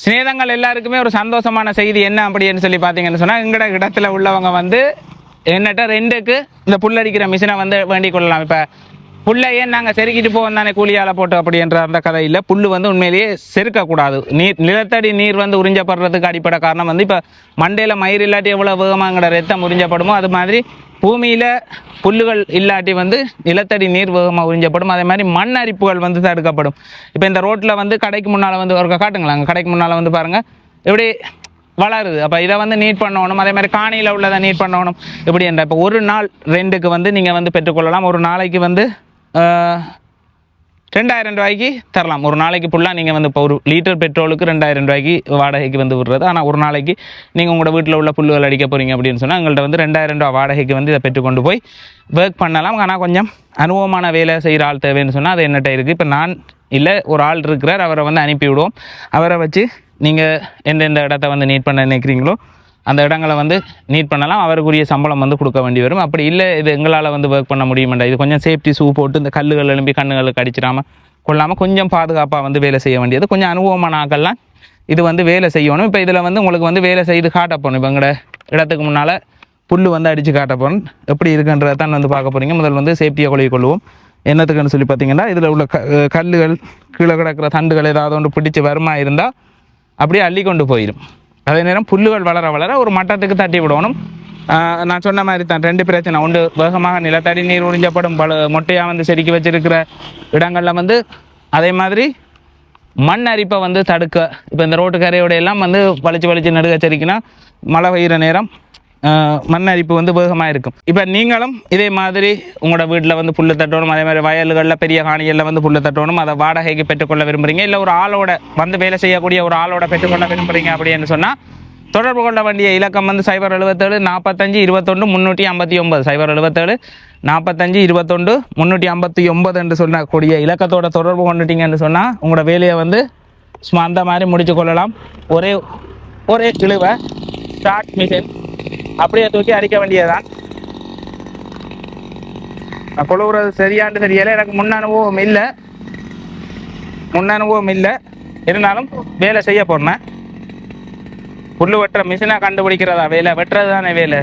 சிநேதங்கள் எல்லாருக்குமே ஒரு சந்தோஷமான செய்தி என்ன அப்படின்னு சொல்லி பார்த்தீங்கன்னு சொன்னால் எங்கட இடத்துல உள்ளவங்க வந்து என்னட்ட ரெண்டுக்கு இந்த புல்லரிக்கிற மிஷினை வந்து வேண்டிக் கொள்ளலாம். இப்போ புல்லை ஏன் நாங்கள் செருக்கிட்டு போவோம் தானே கூலியால் போட்டு அப்படின்ற அந்த கதை இல்லை புல் வந்து உண்மையிலேயே செருக்கக்கூடாது. நீர் நிலத்தடி நீர் வந்து உறிஞ்சப்படுறதுக்கு அடிப்படை காரணம் வந்து இப்போ மண்டையில் மயிர் இல்லாட்டி எவ்வளோ வேகமாங்கிற ரத்தம் உறிஞ்சப்படுமோ அது மாதிரி பூமியில் புல்லுகள் இல்லாட்டி வந்து நிலத்தடி நீர் வேகமாக உறிஞ்சப்படும். அதே மாதிரி மண் அரிப்புகள் வந்து தடுக்கப்படும். இப்போ இந்த ரோட்டில் வந்து கடைக்கு முன்னால் வந்து ஒரு காட்டுங்களாங்க கடைக்கு முன்னால் வந்து பாருங்கள் எப்படி வளருது. அப்போ இதை வந்து நீட் பண்ணணும். அதே மாதிரி காணியில் உள்ளதை நீட் பண்ணணும். இப்படி என்ற இப்போ ஒரு நாள் ரெண்டுக்கு வந்து நீங்கள் வந்து பெற்றுக்கொள்ளலாம். ஒரு நாளைக்கு வந்து ரெண்டாயிரம் ரூபாய்க்கு தரலாம். ஒரு நாளைக்கு ஃபுல்லாக நீங்கள் வந்து இப்போ ஒரு லிட்டர் பெட்ரோலுக்கு ரெண்டாயிரம் ரூபாய்க்கு வாடகைக்கு வந்து விடுறது. ஆனால் ஒரு நாளைக்கு நீங்கள் உங்களோட வீட்டில் உள்ள புல்லுகள் அடிக்க போகிறீங்க அப்படின்னு சொன்னால் எங்கள்கிட்ட வந்து ரெண்டாயிரம் ரூபா வாடகைக்கு வந்து இதை பெற்றுக்கொண்டு போய் ஒர்க் பண்ணலாம். ஆனால் கொஞ்சம் அனுபவமான வேலை செய்கிற ஆள் தேவைன்னு சொன்னால் அது என்னட்ட இருக்குது இப்போ நான் இல்லை ஒரு ஆள் இருக்கிறார். அவரை வந்து அனுப்பிவிடுவோம். அவரை வச்சு நீங்கள் எந்தெந்த இடத்த வந்து நீட் பண்ண நினைக்கிறீங்களோ அந்த இடங்களை வந்து நீட் பண்ணலாம் அவருக்குரிய சம்பளம் வந்து கொடுக்க வேண்டி வரும். அப்படி இல்லை இது எங்களால் வந்து ஒர்க் பண்ண முடியுமெண்டா? இது கொஞ்சம் சேஃப்டி ஷூ போட்டு இந்த கல்லுகள் எழும்பி கண்ணுகளுக்கு அடிச்சிடாம கொள்ளாமல் கொஞ்சம் பாதுகாப்பாக வந்து வேலை செய்ய வேண்டியது. கொஞ்சம் அனுபவமான ஆக்கள்லாம் இது வந்து வேலை செய்யணும். இப்போ இதில் வந்து உங்களுக்கு வந்து வேலை செய்து காட்ட போகணும் இப்போ எங்களோட இடத்துக்கு முன்னால் புல் வந்து அடித்து காட்ட போகணும் எப்படி இருக்குன்றதை தான் வந்து பார்க்க போகிறீங்க முதல் வந்து சேஃப்டியாக கொள்கை கொள்வோம். என்னத்துக்குன்னு சொல்லி பார்த்தீங்கன்னா இதில் உள்ள க கல்லுகள் கீழே கிடக்கிற தண்டுகள் ஏதாவது ஒன்று பிடிச்சி வருமா இருந்தால் அப்படியே அள்ளி கொண்டு போயிடும் அதே நேரம் புல்லுகள் வளர வளர ஒரு மட்டத்துக்கு தட்டி விடணும். நான் சொன்ன மாதிரி தான் ரெண்டு பிரச்சனை. ஒன்று வேகமாக நிலத்தடி நீர் உறிஞ்சப்படும் பல மொட்டையாக வந்து செதுக்கி வச்சிருக்கிற இடங்களில் வந்து அதே மாதிரி மண் அரிப்பை வந்து தடுக்க. இப்போ இந்த ரோட்டு கரையோட எல்லாம் வந்து வலிச்சு வலிச்சு நடுக செதுக்கினா மழை பெய்கிற நேரம் மண் அரிப்பு வந்து வேகமாக இருக்கும் இப்போ நீங்களும் இதே மாதிரி உங்களோட வீட்டில் வந்து புல்லு தட்டணும் அதே மாதிரி வயல்களில் பெரிய காணிகளில் வந்து புல்லு தட்டணும் அதை வாடகைக்கு பெற்றுக்கொள்ள விரும்புகிறீங்க இல்லை ஒரு ஆளோட வந்து வேலை செய்யக்கூடிய ஒரு ஆளோட பெற்றுக்கொள்ள விரும்புறீங்க அப்படின்னு சொன்னால் தொடர்பு கொள்ள வேண்டிய இலக்கம் வந்து சைபர் எழுபத்தேழு நாற்பத்தஞ்சு இருபத்தொன்று முந்நூற்றி ஐம்பத்தி ஒன்பது சைபர் எழுபத்தேழு நாற்பத்தஞ்சு இருபத்தொன்று முந்நூற்றி ஐம்பத்தி ஒன்பது என்று சொல்லக்கூடிய இலக்கத்தோட தொடர்பு கொண்டுட்டீங்கன்னு சொன்னால் உங்களோட வேலையை வந்து சும்மா அந்த மாதிரி முடிச்சு கொள்ளலாம். ஒரே ஒரே கிழுவை ஸ்டார்ட் மிஷின் அப்படியே தூக்கி அடிக்க வேண்டியதுதான். நான் கொழுவுறது சரியான்னு தெரியல எனக்கு முன் அனுபவம் இல்லை. முன் அனுபவம் இல்லை. இருந்தாலும் வேலை செய்ய போறேன். புல் வெட்டுற மிஷினாக கண்டுபிடிக்கிறதா வேலை? வெட்டுறது தானே வேலை?